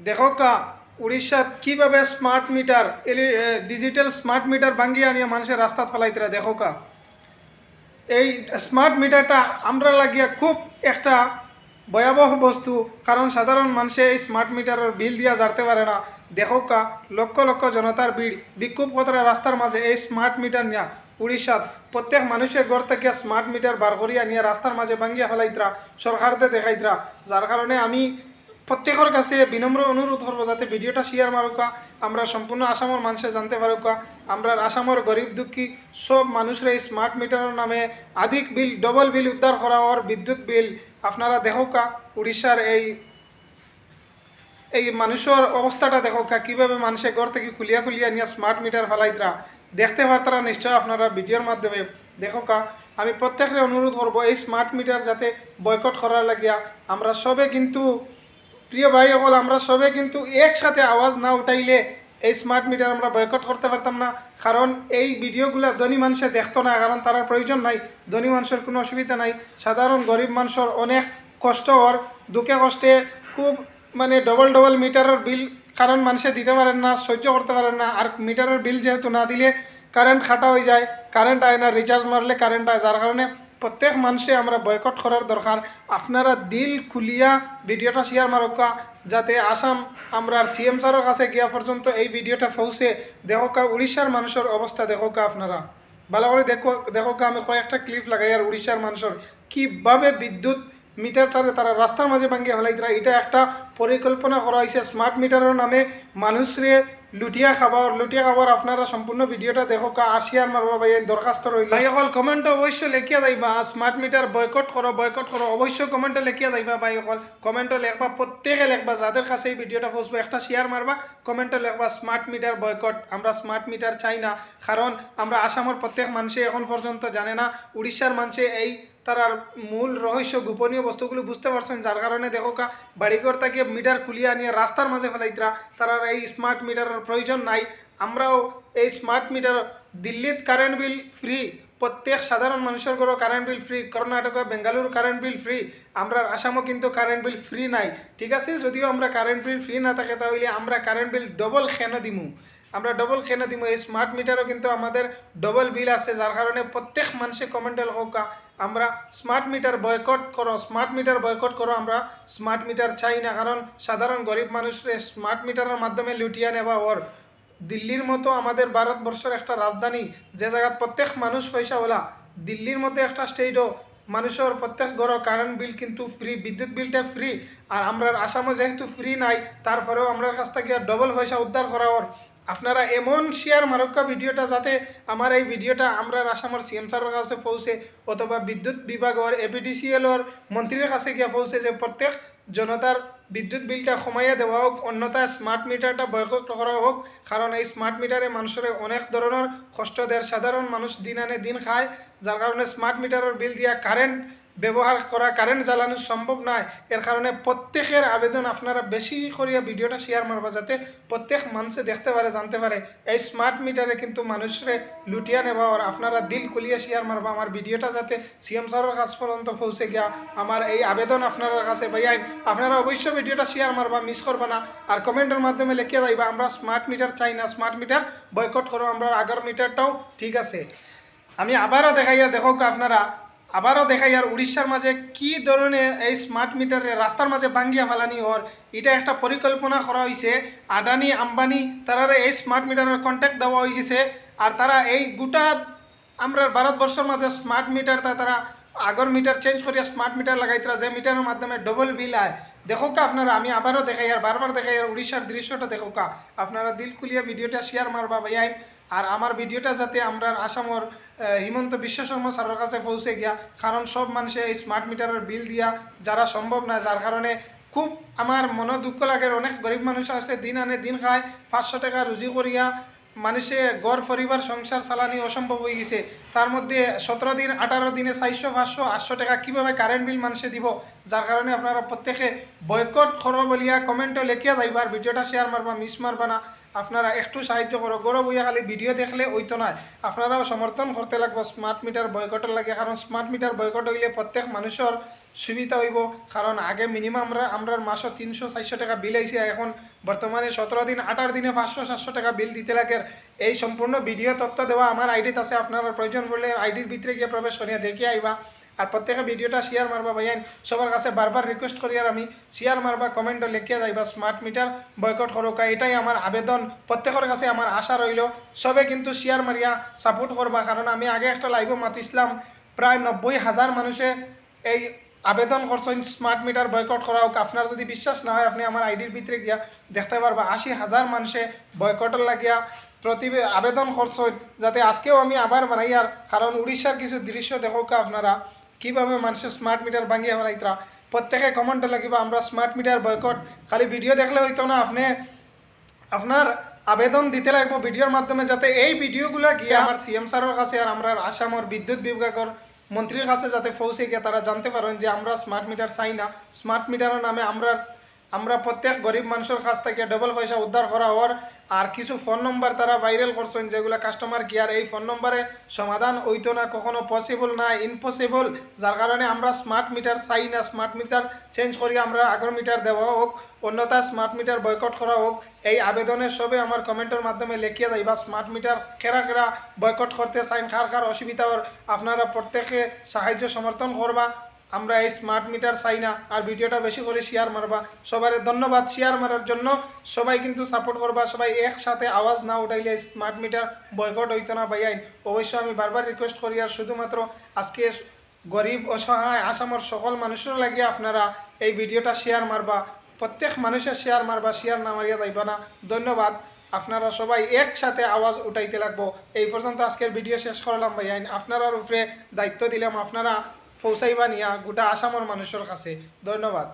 দেখো কা উড়িষ্যাত কীভাবে smart meter digital smart meter ভাঙ্গিয়ে আনিয়ে মানুষের রাস্তা ফেলাইতরা, দেখো কা। এই স্মার্ট মিটারটা আমরা লাগিয়া খুব একটা ভয়াবহ বস্তু, কারণ সাধারণ মানুষে এই স্মার্ট মিটারের বিল দিয়া জানতে পারে না। দেখো কা, লক্ষ লক্ষ জনতার ভিড়, বিক্ষোভ কতরা রাস্তার মাঝে এই স্মার্ট মিটার নিয়া উড়িষ্যাত প্রত্যেক মানুষের ঘর থেকে স্মার্ট মিটার বার করিয়া নিয়ে রাস্তার মাঝে ভাঙ্গিয়া ফেলাইতরা, সরকারতে দেখাইতরা। যার কারণে আমি প্রত্যেকের কাছে বিনম্র অনুরোধ করব যাতে ভিডিওটা শেয়ার মারুকা, আমরা সম্পূর্ণ আসামের মানুষে জানতে পারুকা। আমরা আসামের গরিব দুঃখী, সব মানুষরা এই স্মার্ট মিটারের নামে আধিক বিল ডবল বিল উদ্ধার করা হওয়ার বিদ্যুৎ বিল আপনারা দেখোকা, উড়িষ্যার এই এই মানুষের অবস্থাটা দেখোকা, কীভাবে মানুষের ঘর থেকে খুলিয়া খুলিয়া নিয়ে স্মার্ট মিটার ফেলাইতরা। দেখতে পারতারা নিশ্চয় আপনারা ভিডিওর মাধ্যমে দেখোকা। আমি প্রত্যেকের অনুরোধ করব এই স্মার্ট মিটার যাতে বয়কট করার লাগিয়া। আমরা সবে কিন্তু প্রিয় ভাই সকল আমরা সবে কিন্তু একসাথে আওয়াজ না উঠাইলে এই স্মার্ট মিটার আমরা বয়কট করতে পারতাম না। কারণ এই ভিডিওগুলো ধনী মানুষে দেখতো না, কারণ তার প্রয়োজন নাই। ধনী মানুষের কোনো অসুবিধা নাই। সাধারণ গরিব মানুষের অনেক কষ্ট হর দুঃখে কষ্টে খুব মানে ডবল ডবল মিটারের বিল কারণ মানুষে দিতে পারেন না, সহ্য করতে পারেন না। আর মিটারের বিল যেহেতু না দিলে কারেন্ট খাটা হয়ে যায় কারেন্ট আয় না রিচার্জ মারলে কারেন্ট আয়। যার কারণে প্রত্যেক মানুষে আমরা বয়কট করার দরকার। আপনারা দিল খুলিয়া ভিডিওটা শেয়ার মারকা, যাতে আসাম আমরা সিএম স্যারের কাছে গিয়া পর্যন্ত এই ভিডিওটা পৌঁছে। দেখোকা উড়িষ্যার মানুষের অবস্থা দেখোকা আপনারা। ভালো করে দেখো, দেখোকা আমি কয়েকটা ক্লিপ লাগাই আর উড়িষ্যার মানুষের কীভাবে বিদ্যুৎ মিটারটারে তারা রাস্তার মাঝে ভাঙ্গিয়ে ফেলাইতরা এটা একটা পরিকল্পনা করা হয়েছে স্মার্ট মিটারের নামে মানুষরে লুটিয়া খাবার লুটিয়া খাবার আপনারা সম্পূর্ণ ভিডিওটা দেখো কা আসিয়ার মারবা ভাই দরখাস্ত রইল ভাই, অকল কমেন্ট অবশ্যই লেখিয়া যাইবা। স্মার্ট মিটার বয়কট করো বয়কট করো অবশ্যই কমেন্টে লেখিয়া যাইবা, ভাই, অকল কমেন্টে লেখবা প্রত্যেকে লেখবা, যাদের কাছে এই ভিডিওটা পৌঁছবো একটা শেয়ার মারবা কমেন্টে লেখবা স্মার্ট মিটার বয়কট আমরা স্মার্ট মিটার চাই না কারণ আমরা আসামের প্রত্যেক মানুষে এখন পর্যন্ত জানে না উড়িষ্যার মানুষে এই তারার মূল রহস্য গোপনীয় বস্তুগুলো বুঝতে পারছেন, যার কারণে দেখো কা, বাড়িঘর থেকে মিটার খুলিয়া নিয়ে রাস্তার মাঝে ফেলাইতরা। তারার এই স্মার্ট মিটারের প্রয়োজন নাই। আমরাও এই স্মার্ট মিটার দিল্লিত কারেন্ট বিল ফ্রি প্রত্যেক সাধারণ মানুষের ঘরও current bill free Karnataka, Bengaluru current bill free আমরা আসামও কিন্তু কারেন্ট বিল ফ্রি নাই। ঠিক আছে? যদিও আমরা কারেন্ট বিল ফ্রি না থাকে, তাহলে আমরা কারেন্ট বিল ডবল কেন দিমু? আমরা ডবল কেন দিব এই স্মার্ট মিটারও কিন্তু আমাদের ডবল বিল আছে যার কারণে প্রত্যেক মানুষে কমেন্টে হোক আমরা স্মার্ট মিটার বয়কট করো স্মার্ট মিটার বয়কট করো আমরা স্মার্ট মিটার চাই না। কারণ সাধারণ গরিব মানুষের স্মার্ট মিটারের মাধ্যমে লুটিয়া নেওয়া ওর দিল্লির মতো আমাদের ভারতবর্ষের একটা রাজধানী যে জায়গায় প্রত্যেক মানুষ পয়সা ওলা দিল্লির মতো একটা স্টেটও মানুষের প্রত্যেক ঘর কারেন্ট বিল কিন্তু ফ্রি বিদ্যুৎ বিলটা ফ্রি আর আমরা আসামে যেহেতু ফ্রি নাই তারপরেও আমরা কাছ থেকে ডবল পয়সা উদ্ধার করা ওর আপনারা এমন শেয়ার মারক্কা ভিডিওটা যাতে আমার এই ভিডিওটা আমরা আসামের সিএম স্যারের কাছে পৌঁছে অথবা বিদ্যুৎ বিভাগের এপিডিসিএলর মন্ত্রীর কাছে গিয়ে পৌঁছে যে প্রত্যেক জনতার বিদ্যুৎ বিলটা কমাইয়া দেওয়া হোক, অন্যথায় স্মার্ট মিটারটা বয়কট করা হোক, কারণ এই স্মার্ট মিটারে মানুষের অনেক ধরনের কষ্ট দেয়। সাধারণ মানুষ দিন আনে দিন খায়, যার কারণে স্মার্ট মিটারের বিল দিয়া কারেন্ট ব্যবহার করা কারেন্ট জ্বালানো সম্ভব নয় এর কারণে প্রত্যেকের আবেদন আপনারা বেশি করিয়া ভিডিওটা শেয়ার মারবা যাতে প্রত্যেক মানুষে দেখতে পারে জানতে পারে এই স্মার্ট মিটারে কিন্তু মানুষরে লুটিয়া নেবা আর আপনারা দিল খুলিয়া শেয়ার মারবা আমার ভিডিওটা যাতে সিএম স্যারের কাছ পর্যন্ত পৌঁছে গিয়া আমার এই আবেদন আপনার কাছে ভাইয়াই আপনারা অবশ্যই ভিডিওটা শেয়ার মারবা মিস করবা না। আর কমেন্টের মাধ্যমে লিখে যাইবা আমরা স্মার্ট মিটার চাই না স্মার্ট মিটার বয়কট করো আমরা আগের মিটারটাও ঠিক আছে। আমি আবারও দেখাইয়া দেখো আপনারা আবারও দেখাই, আর উড়িষ্যার মাঝে কি ধরনের এই স্মার্ট মিটারে রাস্তার মাঝে ভাঙ্গিয়া ফেলানি হর এটা একটা পরিকল্পনা করা হয়েছে আদানি, আম্বানি তারা এই স্মার্ট মিটারের কন্ট্যাক্ট দেওয়া হয়ে গেছে। আর তারা এই গোটা আমরা ভারতবর্ষের মাঝে স্মার্ট মিটারটা তারা আগর মিটার চেঞ্জ করিয়া স্মার্ট মিটার লাগাইতরা যে মিটারের মাধ্যমে ডবল বিল আয়। দেখো কা আপনারা, আমি আবারও দেখাই, আর বারবার দেখাই, আর উড়িষ্যার দৃশ্যটা দেখো কা। আপনারা দিল খুলিয়া ভিডিওটা শেয়ার মারবা ভাইয়াই আর আমার ভিডিওটা যাতে আমরা আসামর হিমন্ত বিশ্ব শর্মা স্যারের কাছে পৌঁছে গিয়া, কারণ সব মানুষে এই স্মার্ট মিটারের বিল দিয়া যারা সম্ভব না, যার কারণে খুব আমার মনে দুঃখ লাগে। অনেক গরিব মানুষ আছে, দিন আনে দিন খায়, পাঁচশো টাকা রুজি করিয়া মানুষে গড়, পরিবার, সংসার চালানি অসম্ভব হয়ে গেছে। তার মধ্যে সতেরো দিন, আঠারো দিনে চারশো, পাঁচশো, আটশো টাকা কীভাবে কারেন্ট বিল মানুষে দিব? যার কারণে আপনারা প্রত্যেকে বয়কট করো বলিয়া কমেন্টও লেখিয়া যাইবার ভিডিওটা শেয়ার মারবা মিস মারবা না। আপনারা একটু সাহায্য করো গৌরব হইয়া খালি ভিডিও দেখলে ওইতো নয় আপনারাও সমর্থন করতে লাগবো স্মার্ট মিটার বয়কটের লাগে। কারণ স্মার্ট মিটার বয়কট হইলে প্রত্যেক মানুষের সুবিধা হইব। কারণ আগে মিনিমাম আমরা আমরা মাসও তিনশো চারশো টাকা বিল আইছে এখন বর্তমানে সতেরো দিন আঠারো দিনে পাঁচশো, সাতশো টাকা বিল দিতে লাগে। এই সম্পূর্ণ ভিডিও তথ্য দেওয়া আমার আইডিতে আছে। আপনারা প্রয়োজন পড়লে আইডির ভিতরে গিয়ে প্রবেশ করিয়া দেখে আইবা আর প্রত্যেকে ভিডিওটা শেয়ার মারবা ভাইয়ান সবার কাছে বারবার রিকোয়েস্ট করি আর আমি শেয়ার মারবা কমেন্টও লিখিয়া যাইবা স্মার্ট মিটার বয়কট করোকা। এটাই আমার আবেদন। প্রত্যেকের কাছে আমার আশা রইল, সবে কিন্তু শেয়ার মারিয়া সাপোর্ট করবা। কারণ আমি আগে একটা লাইভও মাতিছিলাম, প্রায় নব্বই হাজার মানুষে এই আবেদন করছেন স্মার্ট মিটার বয়কট করা হোক আপনার যদি বিশ্বাস না হয়, আপনি আমার আইডির ভিতরে গিয়া দেখতে পারবা, আশি হাজার মানুষে বয়কটের লাগিয়া প্রতিবে আবেদন করছেন। যাতে আজকেও আমি আবার বানাইয়ার কারণ উড়িষ্যার কিছু দৃশ্য দেখোক আপনারা। কীভাবে মানুষের স্মার্ট মিটার ভাঙিয়া বানাইতরা প্রত্যেকে কমেন্টে লাগিবা আমরা স্মার্ট মিটার বয়কট খালি ভিডিও দেখলে হইতো না আপনি আপনার আবেদন দিতে লাগবো ভিডিওর মাধ্যমে যাতে এই ভিডিওগুলো গিয়ে আমার সিএম স্যারের কাছে আর আমরা আসামর বিদ্যুৎ বিভাগের মন্ত্রীর কাছে যাতে পৌঁছে গিয়ে তারা জানতে পারেন যে আমরা স্মার্ট মিটার চাই না। স্মার্ট মিটারের নামে আমরা আমরা প্রত্যেক গরিব মানুষের কাছ থেকে ডবল পয়সা উদ্ধার করা হওয়ার আর কিছু ফোন নম্বর তারা ভাইরাল করছেন, যেগুলো কাস্টমার কেয়ার এই ফোন নম্বরে সমাধান হইতো না, কখনো পসিবল না ইম্পসিবল যার কারণে আমরা স্মার্ট মিটার চাই না স্মার্ট মিটার চেঞ্জ করি, আমরা আগর মিটার দেওয়া হোক, অন্যথা স্মার্ট মিটার বয়কট করা হোক। এই আবেদনের সবে আমার কমেন্টের মাধ্যমে লিখিয়ে যাইবা স্মার্ট মিটার কেরা কেরা বয়কট করতে চাইন, কার কার অসুবিধা আপনারা প্রত্যেকে সাহায্য সমর্থন করবা। আমরা এই স্মার্ট মিটার চাই না। আর ভিডিওটা বেশি করে শেয়ার মারবা। সবার ধন্যবাদ শেয়ার মারার জন্য। সবাই কিন্তু সাপোর্ট করবা। সবাই একসাথে আওয়াজ না উঠাইলে স্মার্ট মিটার বয়কট হইতো না ভাইয়াইন অবশ্য আমি বারবার রিকোয়েস্ট করি। আর শুধুমাত্র আজকে গরিব, অসহায়, আসামের সকল মানুষের লাগিয়ে আপনারা এই ভিডিওটা শেয়ার মারবা। প্রত্যেক মানুষের শেয়ার মারবা। শেয়ার না মারিয়া যাইবা না। ধন্যবাদ। আপনারা সবাই একসাথে আওয়াজ উঠাইতে লাগবো। এই পর্যন্ত আজকের ভিডিও শেষ করলাম ভাইয়াইন আপনারার উপরে দায়িত্ব দিলাম। আপনারা পৌঁছাইবা নিয়া গোটা আসামের মানুষের কাছে। ধন্যবাদ।